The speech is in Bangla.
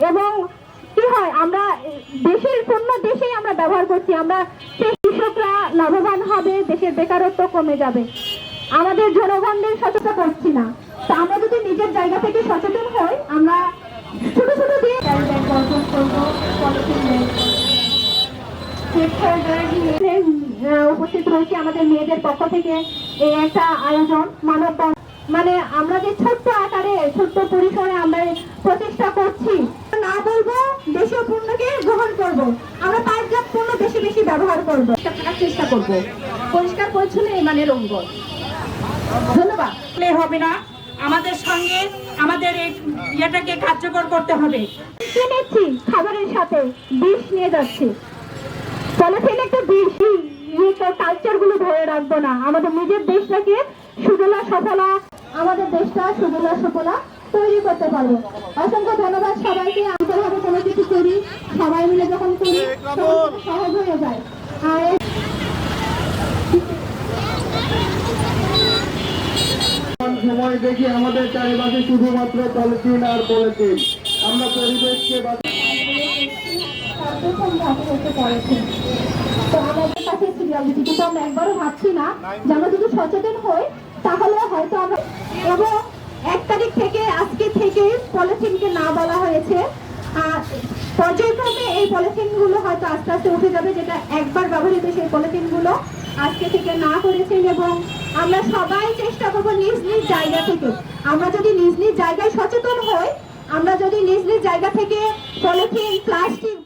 এবং কি হয়, আমরা দেশের পণ্য দেশেই আমরা ব্যবহার করছি। আমরা কৃষকরা লাভবান হবে, দেশের বেকারত্ব কমে যাবে। আমাদের জনগণদের সচেতন করছি না। তো আমরা যদি নিজের জায়গা থেকে সচেতন হই, আমরা ছোট ছোট দিয়ে উপস্থিত রয়েছে আমাদের মেয়েদের পক্ষ থেকে। এই একটা আয়োজন মানব মানে আমরা যে ছোট্ট আকারে, ছোট্ট পরিসরে ব্যবহার করব থাকার চেষ্টা করব। পরিষ্কার পরিচ্ছন্ন এই মানের অঙ্গ ধন্যবাদ। হবে না আমাদের সঙ্গে আমাদের এই ইয়েটাকে কার্যকর করতে হবে। কিনেছি খাবারের সাথে বিষ নিয়ে যাচ্ছি। পলিথিন একটা বিষ। কালচারগুলো ধরে রাখব না। আমাদের নিজের দেশটাকে সুজলা সফলা আমাদের দেশটা সুজলা সফলা তৈরি করতে পারব। অসংখ্য ধন্যবাদ সবাইকে। আন্তরভাবে কোনো কিছু করি সবাই মিলে যখন সহজ হয়ে যায় আর সময় দেখি আমাদের চারিপাশে শুধুমাত্র পলিথিন আর পলিথিন। আমরা পরিবেশকে তো আমাদের কাছে সিরিয়ালিটি কিন্তু আমরা একবারও ভাবছি না যে আমরা যদি সচেতন হই তাহলে হয়তো আমরা এবং এক তারিখ থেকে পলিথিনকে না বলা হয়েছে আর পলিথিনগুলো হয়তো আস্তে আস্তে উঠে যাবে, যেটা একবার ব্যবহৃত সেই পলিথিনগুলো আজকে থেকে না করেছেন এবং আমরা সবাই চেষ্টা করব নিজ নিজ জায়গা থেকে। আমরা যদি নিজ নিজ জায়গায় সচেতন হই, আমরা যদি নিজ নিজ জায়গা থেকে পলিথিন, প্লাস্টিক